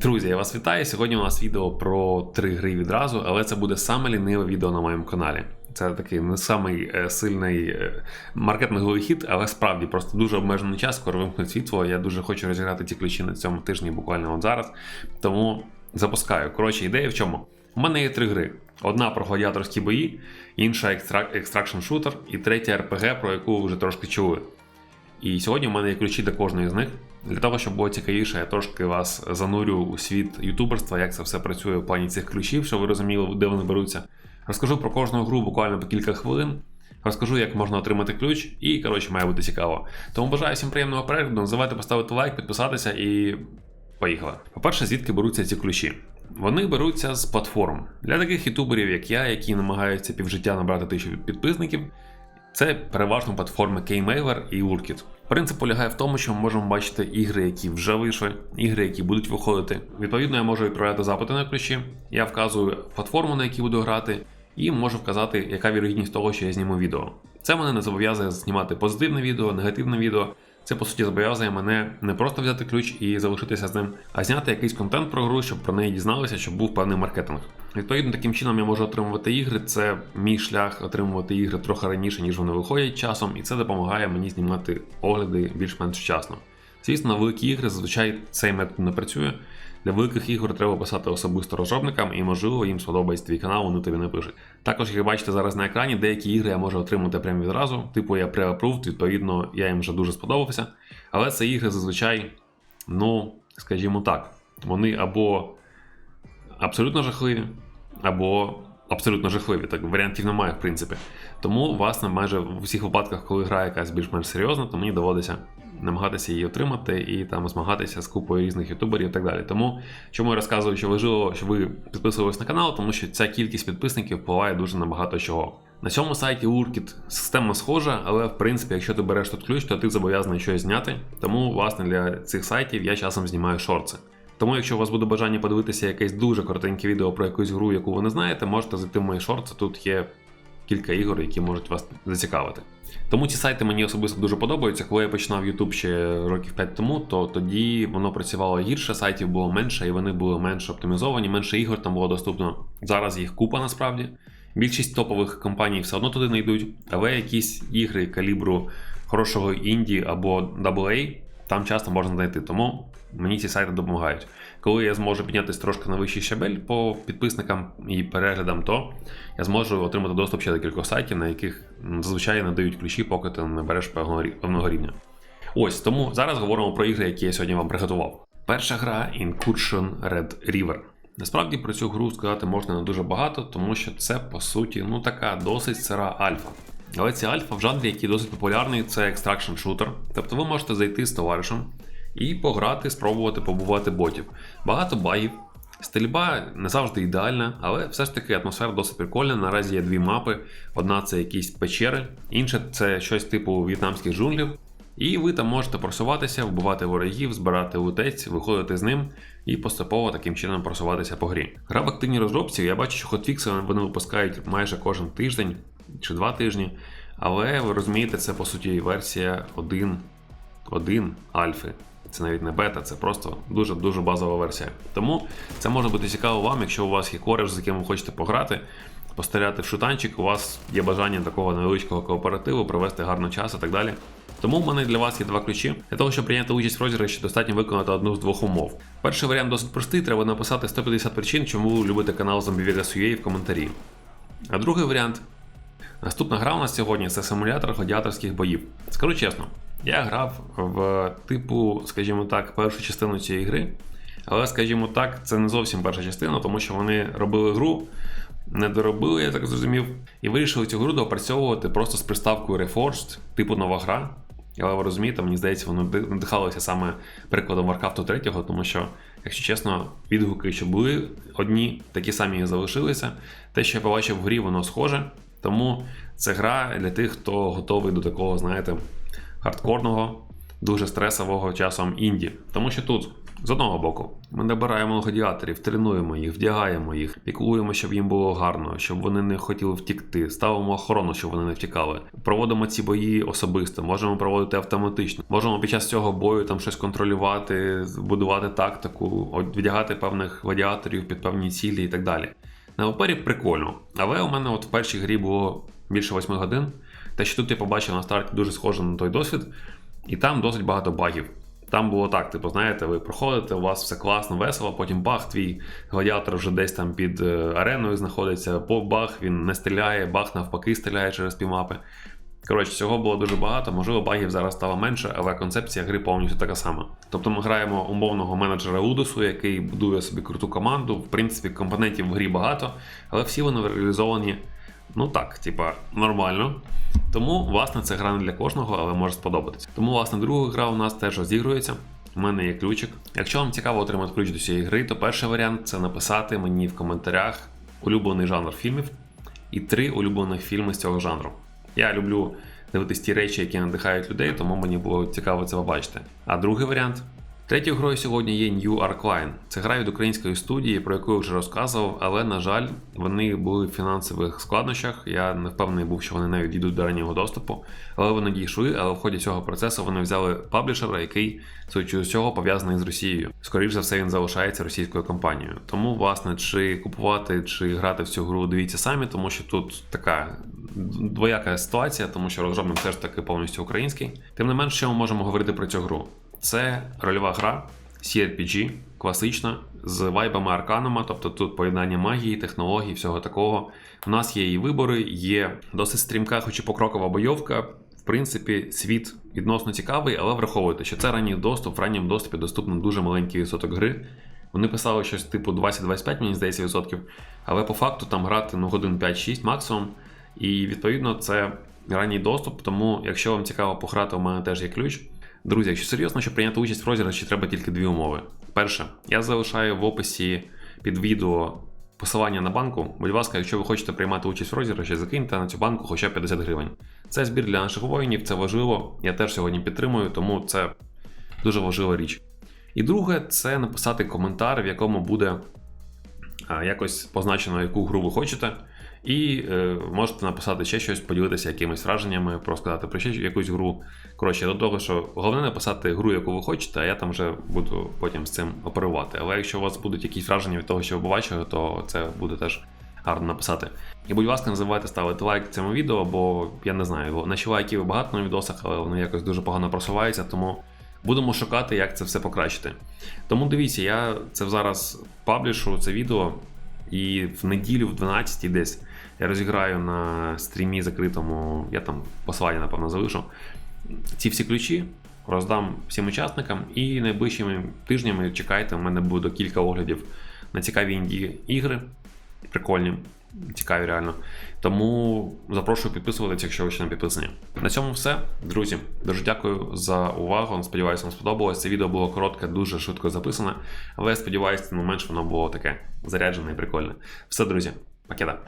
Друзі, я вас вітаю. Сьогодні у нас відео про три гри відразу, але це буде саме ліниве відео на моєму каналі. Це такий не самий е, сильний е, маркетинговий хід, але справді просто дуже обмежений час, скоро вимкнуть світло. Я дуже хочу розіграти ці ключі на цьому тижні, буквально от зараз. Тому запускаю. Коротше, ідея в чому? У мене є три гри: одна про гладіаторські бої, інша екстракшн шутер, і третя RPG, про яку ви вже трошки чули. І сьогодні в мене є ключі до кожної з них. Для того, щоб було цікавіше, я трошки вас занурю у світ ютуберства, як це все працює в плані цих ключів, щоб ви розуміли, де вони беруться. Розкажу про кожну гру буквально по кілька хвилин. Розкажу, як можна отримати ключ, і коротше має бути цікаво. Тому бажаю всім приємного перегляду. Не забувайте поставити лайк, підписатися і поїхали. По-перше, звідки беруться ці ключі? Вони беруться з платформ. Для таких ютуберів, як я, які намагаються півжиття набрати тисячу підписників. Це переважно платформи Keymaver і Urkit. Принцип полягає в тому, що ми можемо бачити ігри, які вже вийшли, ігри, які будуть виходити. Відповідно, я можу відправляти запити на ключі, я вказую платформу, на якій буду грати, і можу вказати, яка вірогідність того, що я зніму відео. Це мене не зобов'язує знімати позитивне відео, негативне відео. Це по суті зобов'язує мене не просто взяти ключ і залишитися з ним, а зняти якийсь контент про гру, щоб про неї дізналися, щоб був певний маркетинг. Відповідно, таким чином я можу отримувати ігри. Це мій шлях отримувати ігри трохи раніше, ніж вони виходять часом, і це допомагає мені знімати огляди більш-менш вчасно. Звісно, великі ігри зазвичай цей метод не працює. Для великих ігор треба писати особисто розробникам, і можливо їм сподобається твій канал, вони тобі напишуть. Також, як бачите зараз на екрані, деякі ігри я можу отримати прямо відразу. Типу я pre-approved, відповідно, я їм вже дуже сподобався. Але це ігри зазвичай, ну, скажімо так, вони або абсолютно жахливі, або абсолютно жахливі. Так варіантів немає, в принципі. Тому, власне, майже в усіх випадках, коли гра якась більш-менш серйозна, то мені доводиться намагатися її отримати і там змагатися з купою різних ютуберів і так далі. Тому чому я розказую, що важливо, щоб ви підписувалися на канал, тому що ця кількість підписників впливає дуже на багато чого. На цьому сайті Urkit система схожа, але в принципі, якщо ти береш тут ключ, то ти зобов'язаний щось зняти. Тому, власне, для цих сайтів я часом знімаю шорти. Тому, якщо у вас буде бажання подивитися якесь дуже коротеньке відео про якусь гру, яку ви не знаєте, можете зайти в мої шорти. Тут є кілька ігор, які можуть вас зацікавити. Тому ці сайти мені особисто дуже подобаються. Коли я починав YouTube ще років 5 тому, то тоді воно працювало гірше, сайтів було менше, і вони були менш оптимізовані, менше ігор там було доступно. Зараз їх купа насправді. Більшість топових компаній все одно туди не йдуть, але якісь ігри калібру хорошого інді або AA там часто можна знайти. Тому мені ці сайти допомагають. Коли я зможу піднятися трошки на вищий щабель по підписникам і переглядам, то я зможу отримати доступ ще до кількох сайтів, на яких зазвичай надають ключі, поки ти не береш певного рівня. Ось тому зараз говоримо про ігри, які я сьогодні вам приготував. Перша гра Incursion Red River. Насправді про цю гру сказати можна не дуже багато, тому що це по суті ну така досить сира альфа. Але ці альфа в жанрі, який досить популярний, це екстракшн шутер. Тобто ви можете зайти з товаришем і пограти, спробувати побувати ботів. Багато багів. Стрільба не завжди ідеальна, але все ж таки атмосфера досить прикольна. Наразі є дві мапи: одна це якісь печери, інша це щось типу в'єтнамських джунглів. І ви там можете просуватися, вбивати ворогів, збирати лутець, виходити з ним і поступово таким чином просуватися по грі. Гра в активній розробці, я бачу, що хотфікси вони випускають майже кожен тиждень чи два тижні. Але ви розумієте, це по суті версія 1.1 альфи. Це навіть не бета, це просто дуже-дуже базова версія. Тому це може бути цікаво вам, якщо у вас є кореш, з яким ви хочете пограти, постріляти в шутанчик, у вас є бажання такого невеличкого кооперативу, провести гарний час і так далі. Тому в мене для вас є два ключі. Для того, щоб прийняти участь в розіграші, достатньо виконати одну з двох умов. Перший варіант досить простий, треба написати 150 причин, чому ви любите канал ZombieVegas.ua в коментарі. А другий варіант. Наступна гра у нас сьогодні це симулятор гладіаторських боїв. Скажу чесно, я грав в типу, скажімо так, першу частину цієї гри. Але, скажімо так, це не зовсім перша частина, тому що вони робили гру, не доробили, я так зрозумів, і вирішили цю гру доопрацьовувати просто з приставкою Reforged, типу нова гра. Але ви розумієте, мені здається, вони надихалися саме прикладом Warcraft 3, тому що, якщо чесно, відгуки, що були одні, такі самі і залишилися. Те, що я побачив в грі, воно схоже. Тому це гра для тих, хто готовий до такого, знаєте, хардкорного, дуже стресового часом інді. Тому що тут З одного боку, ми набираємо гладіаторів, тренуємо їх, вдягаємо їх, піклуємо, щоб їм було гарно, щоб вони не хотіли втікти, ставимо охорону, щоб вони не втікали. Проводимо ці бої особисто, можемо проводити автоматично. Можемо під час цього бою там щось контролювати, будувати тактику, от вдягати певних гладіаторів під певні цілі і так далі. На папері прикольно, але у мене от в першій грі було більше 8 годин. Те, що тут я побачив на старті, дуже схоже на той досвід, і там досить багато багів. Там було так, типу, знаєте, ви проходите, у вас все класно, весело, потім бах, твій гладіатор вже десь там під е, ареною знаходиться, по бах, він не стріляє, бах навпаки стріляє через півмапи. Коротше, цього було дуже багато, можливо, багів зараз стало менше, але концепція гри повністю така сама. Тобто ми граємо умовного менеджера Удусу, який будує собі круту команду. В принципі, компонентів в грі багато, але всі вони реалізовані, ну так, типа, нормально. Тому, власне, це гра не для кожного, але може сподобатися. Тому, власне, друга гра у нас теж розігрується. У мене є ключик. Якщо вам цікаво отримати ключ до цієї гри, то перший варіант це написати мені в коментарях улюблений жанр фільмів і три улюблених фільми з цього жанру. Я люблю дивитись ті речі, які надихають людей, тому мені було цікаво це побачити. А другий варіант. Третьою грою сьогодні є New Arcline. Це гра від української студії, про яку я вже розказував, але, на жаль, вони були в фінансових складнощах. Я не впевнений був, що вони навіть дійдуть до раннього доступу. Але вони дійшли, але в ході цього процесу вони взяли паблішера, який, з цього, пов'язаний з Росією. Скоріше за все, він залишається російською компанією. Тому, власне, чи купувати, чи грати в цю гру, дивіться самі, тому що тут така двояка ситуація, тому що розробник все ж таки повністю український. Тим не менш, що ми можемо говорити про цю гру. Це рольова гра CRPG, класична, з вайбами арканума, тобто тут поєднання магії, технологій, всього такого. У нас є і вибори, є досить стрімка, хоч і покрокова бойовка. В принципі, світ відносно цікавий, але враховуйте, що це ранній доступ, в ранньому доступі доступно дуже маленький відсоток гри. Вони писали щось типу 20-25, мені здається, відсотків. Але по факту там грати ну, годин 5-6 максимум. І відповідно це ранній доступ, тому якщо вам цікаво пограти, у мене теж є ключ. Друзі, якщо серйозно, щоб прийняти участь в розіграші, треба тільки дві умови. Перше, я залишаю в описі під відео посилання на банку. Будь ласка, якщо ви хочете приймати участь в розіграші, закиньте на цю банку хоча б 50 гривень. Це збір для наших воїнів, це важливо. Я теж сьогодні підтримую, тому це дуже важлива річ. І друге, це написати коментар, в якому буде якось позначено, яку гру ви хочете. І е, можете написати ще щось, поділитися якимись враженнями, розказати про ще якусь гру. Коротше, до того, що головне написати гру, яку ви хочете, а я там вже буду потім з цим оперувати. Але якщо у вас будуть якісь враження від того, що ви побачили, то це буде теж гарно написати. І будь ласка, не забувайте ставити лайк цьому відео, бо я не знаю, наші лайків багато на відосах, але вони якось дуже погано просуваються, тому. Будемо шукати, як це все покращити. Тому дивіться, я це зараз паблішу це відео, і в неділю, в 12 десь я розіграю на стрімі закритому, я там посилання, напевно, залишу. Ці всі ключі роздам всім учасникам, і найближчими тижнями чекайте, у мене буде кілька оглядів на цікаві інді ігри. Прикольні, цікаві реально. Тому запрошую підписуватися, якщо ви ще не підписані. На цьому все, друзі. Дуже дякую за увагу. Сподіваюся, вам сподобалось. Це відео було коротке, дуже швидко записане. Але сподіваюся, не менш воно було таке заряджене і прикольне. Все, друзі, пакета.